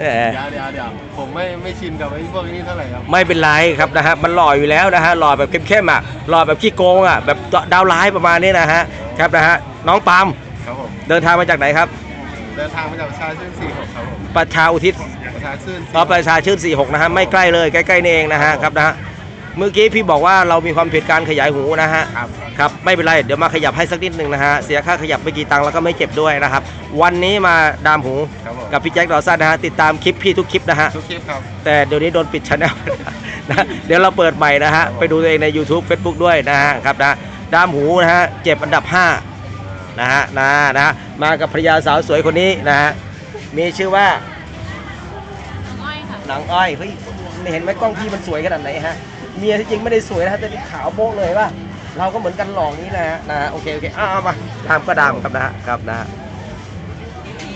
แหมเดี๋ยวเดี๋ยวเดี๋ยวผมไม่ไม่ชินกับไอ้พวกนี้เท่าไหร่ครับ ไม่เป็นไรครับนะฮะมันหล่ออยู่แล้วนะฮะหล่อแบบเข้มๆอะหล่อแบบขี้โกงอะแบบดาวร้ายประมาณนี้นะฮะครับนะฮะน้องปาล์มครับผม เดินทางมาจากไหนครับ เดินทางมาจากประชาชื่น46ครับผมประชาอุทิศประชาชื่นอ๋อประชาชื่น46นะฮะไม่ใกล้เลยใกล้ๆนี่เองนะฮะครับนะฮะ เมื่อกี้พี่บอกว่าเรามีความผิดการขยายหูนะฮะครับครับไม่เป็นไรเดี๋ยวมาขยับให้สักนิดหนึ่งนะฮะเสียค่าขยับไม่กี่ตังค์แล้วก็ไม่เจ็บด้วยนะครับ วันนี้มาดามหูครับผม กับพี่แจ็คดอสันนะฮะติดตามคลิปพี่ทุกคลิปนะฮะทุกคลิปครับ แต่เดี๋ยวนี้โดนปิดช anel นะเดี๋ยวเราเปิดใหม่นะฮะไปดูตัวเองใน YouTube Facebook ด้วยนะฮะครับนะดามหูนะฮะเจ็บอันดับ5นะฮะนะนะฮะมากับภรรยาสาวสวยคนนี้นะฮะมีชื่อว่าอ้อยค่ะหนังอ้อยเฮ้ยไม่เห็นไหมกล้องพี่มันสวยขนาดไหนฮะ เมียที่จริงไม่ได้สวยนะฮะแต่นี่ขาวโบ๊ะเลยป่ะเราก็เหมือนกันหลองนี้นะฮะนะฮะโอเคโอเคอ้าวเอามาดามก็ดามครับนะฮะครับนะฮะ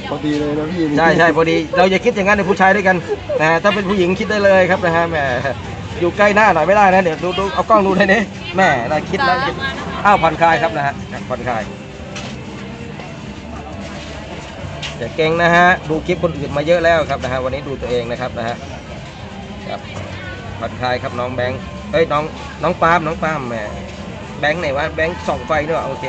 พอดีเลยนะพี่ ใช่ใช่พอดีเราอย่าคิดอย่างนั้นในผู้ชายด้วยกันนะฮะถ้าเป็นผู้หญิงคิดได้เลยครับนะฮะแหมอยู่ใกล้หน้าหน่อยไม่ได้นะเดี๋ยวดูดูเอากล้องดูได้นี่แหม่น่าคิดแล้วคิดอ้าวผ่อนคลายครับนะฮะผ่อนคลายอย่าเก่งนะฮะดูคลิปคนอื่นมาเยอะแล้วครับนะฮะวันนี้ดูตัวเองนะครับนะฮะครับ ผ่อนคลายครับน้องแบงค์เอ้ยน้องน้องปาล์มน้องปาล์มแหมแบงค์ไหนวะแบงค์ส่องไฟด้วยโอเค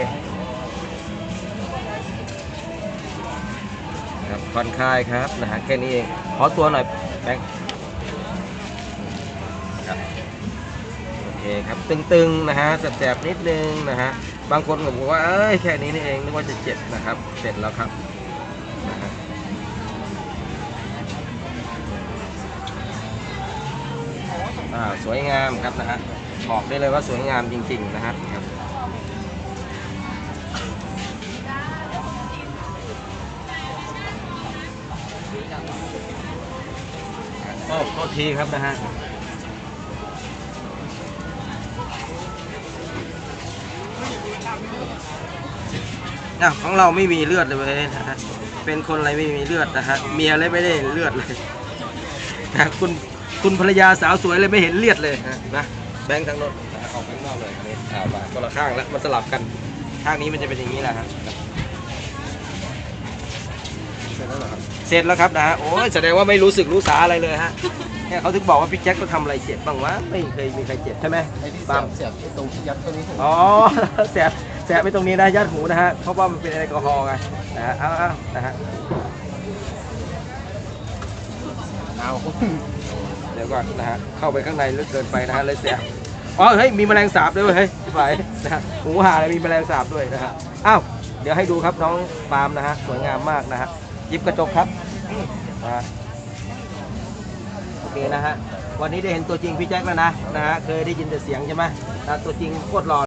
ครับผ่อนคลายครับนะฮะแค่นี้เองขอตัวหน่อยแบงค์ครับโอเคครับตึงๆนะฮะแสบๆนิดนึงนะฮะบางคนก็บอกว่าเอ้ยแค่นี้นี่เองนึกว่าจะเจ็บนะครับ เสร็จแล้วครับ สวยงามครับนะฮะบอกได้เลยว่าสวยงามจริง ๆ นะฮะครับโอ้โทษทีครับนะฮะอะของเราไม่มีเลือดเลยเว้ยนะฮะ เป็นคนอะไรไม่มีเลือดนะฮะ เมียเลยไม่ได้เลือดเลยนะคุณ คุณภรรยาสาวสวยเลยไม่เห็นเลือดเลยนะนะแบงค์ทางโน้นนะออกข้างนอกเลยอันนี้อ่ามาคนละข้างแล้วมันสลับกันข้างนี้มันจะเป็นอย่างนี้แหละฮะเสร็จแล้วเหรอครับเสร็จแล้วครับนะฮะโอ้ยแสดงว่าไม่รู้สึกรู้สาอะไรเลยฮะเนี่ยเขาถึงบอกว่าพี่แจ็คก็ทำอะไรเจ็บบ้างวะไม่เคยมีใครเจ็บใช่ไหมไอ้ที่ปาล์มเสียบตรงที่ยัดตัวนี้ผมอ๋อแสบแสบไปตรงนี้นะยัดหูนะฮะเพราะว่ามันเป็นแอลกอฮอล์ไงนะฮะเอาเอานะฮะเอาเดี๋ยวก่อนนะฮะเข้าไปข้างในลึกเกินไปนะฮะเลยเสียอ๋อเฮ้ยมีแมลงสาบด้วยเวยเฮ้ยไปนะฮะหูหาเลยมีแมลงสาบด้วยนะฮะอ้าวเดี๋ยวให้ดูครับน้องปาล์มนะฮะสวยงามมากนะฮะยิบกระจกครับนะฮะโอเคนะฮะวันนี้ได้เห็นตัวจริงพี่แจ็คแล้วนะนะฮะเคยได้ยินแต่เสียงใช่ไหมนะตัวจริงโคตรหล่อ